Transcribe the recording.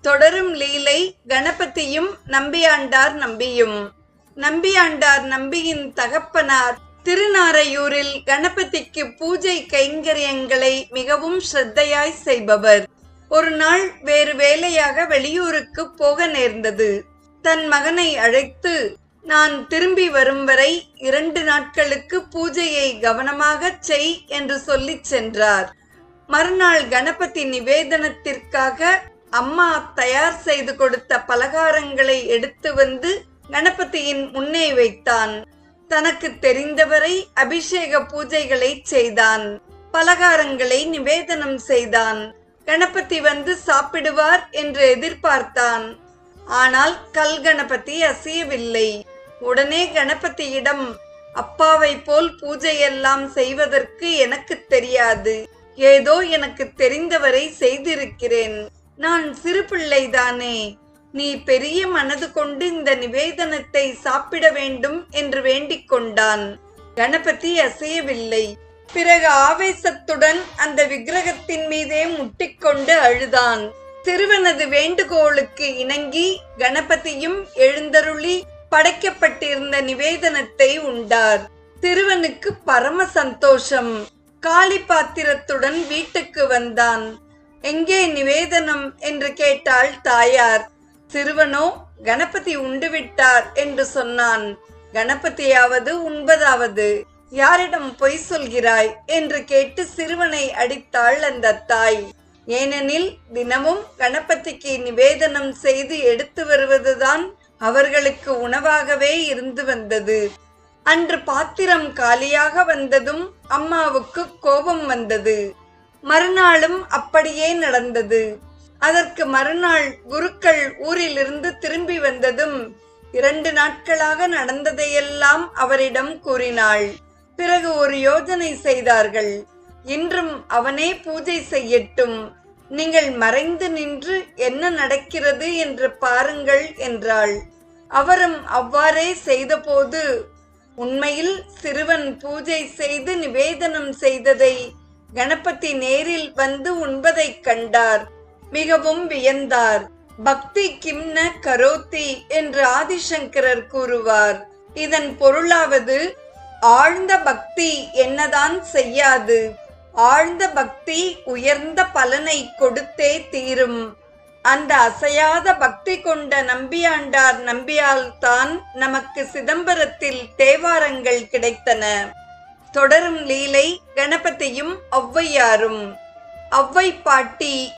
தொடரும் லீலை கணபதியும் நம்பியாண்டார் நம்பியும். நம்பியாண்டார் நம்பியின் தகப்பனார் திருநாரையூரில் கணபதிக்கு பூஜை கைங்கரியங்களை மிகவும் ஸ்ரத்தையாய் செய்பவர். ஒரு நாள் வேறு வேலையாக வெளியூருக்கு போக நேர்ந்தது. தன் மகனை அழைத்து நான் திரும்பி வரும் வரை இரண்டு நாட்களுக்கு பூஜையை கவனமாகச் செய் என்று சொல்லிச் சென்றார். மறுநாள் கணபதி நிவேதனத்திற்காக அம்மா தயார் செய்து கொடுத்த பலகாரங்களை எடுத்து வந்து கணபதியின் முன்னே வைத்தான். தனக்கு தெரிந்தவரை அபிஷேக பூஜைகளை செய்தான். பலகாரங்களை நிவேதனம் செய்தான். கணபதி வந்து சாப்பிடுவார் என்று எதிர்பார்த்தான். ஆனால் கல் கணபதி அசையவில்லை. உடனே கணபதியிடம் அப்பாவை போல் பூஜையெல்லாம் செய்வதற்கு எனக்கு தெரியாது. ஏதோ எனக்கு தெரிந்தவரை செய்திருக்கிறேன். நான் சிறு பிள்ளைதானே. நீ பெரிய மனது கொண்டு இந்த நிவேதனத்தை சாப்பிட வேண்டும் என்று வேண்டிக் கொண்டான். கணபதி அசையவில்லை. பிறகு ஆவேசத்துடன் அந்த விக்கிரகத்தின் மீதே முட்டிக்கொண்டு அழுதான். சிறுவனது வேண்டுகோளுக்கு இணங்கி கணபதியும் எழுந்தருளி படைக்கப்பட்டிருந்த நிவேதனத்தை உண்டார். சிறுவனுக்கு பரம சந்தோஷம். காளி பாத்திரத்துடன் வீட்டுக்கு வந்தான். எங்கே நிவேதனம் என்று கேட்டாள் தாயார். சிறுவனோ கணபதி உண்டு விட்டார் என்று சொன்னான். கணபதியாவது உண்பதாவது? யாரிடம் பொய் சொல்கிறாய்? என்று கேட்டு சிறுவனை அடித்தாள் அந்த தாய். ஏனெனில் தினமும் கணபதிக்கு நிவேதனம் செய்து எடுத்து வருவதுதான் அவர்களுக்கு உணவாகவே இருந்து வந்தது. அன்று பாத்திரம் காலியாக வந்ததும் அம்மாவுக்கு கோபம் வந்தது. மறுநாளும் அப்படியே நடந்தது. அதற்கு மறுநாள் குருக்கள் ஊரிலிருந்து திரும்பி வந்ததும் இரண்டு நாட்களாக நடந்ததையெல்லாம் அவரிடம் கூறினாள். பிறகு ஒரு யோஜனை செய்தார்கள். இன்றும் அவனே பூஜை செய்யட்டும். நீங்கள் மறைந்து நின்று என்ன நடக்கிறது என்று பாருங்கள் என்றாள். அவரும் அவ்வாறே செய்தபோது உண்மையில் சிறுவன் பூஜை செய்து நிவேதனம் செய்ததை கணபதி நேரில் வந்து உண்பதைக் கண்டார். மிகவும் வியந்தார். பக்தி கிம்ன கரோத்தி என்று ஆதிசங்கரர் கூறுவார். இதன் பொருளாவது ஆழ்ந்த பக்தி என்னதான் செய்யாது. ஆழ்ந்த பக்தி உயர்ந்த பலனை கொடுத்தே தீரும். அந்த அசையாத பக்தி கொண்ட நம்பியாண்டார் நம்பியால் தான் நமக்கு சிதம்பரத்தில் தேவாரங்கள் கிடைத்தன. தொடரும் லீலை கணபதியும் ஒளவையாரும். ஔவை பாட்டி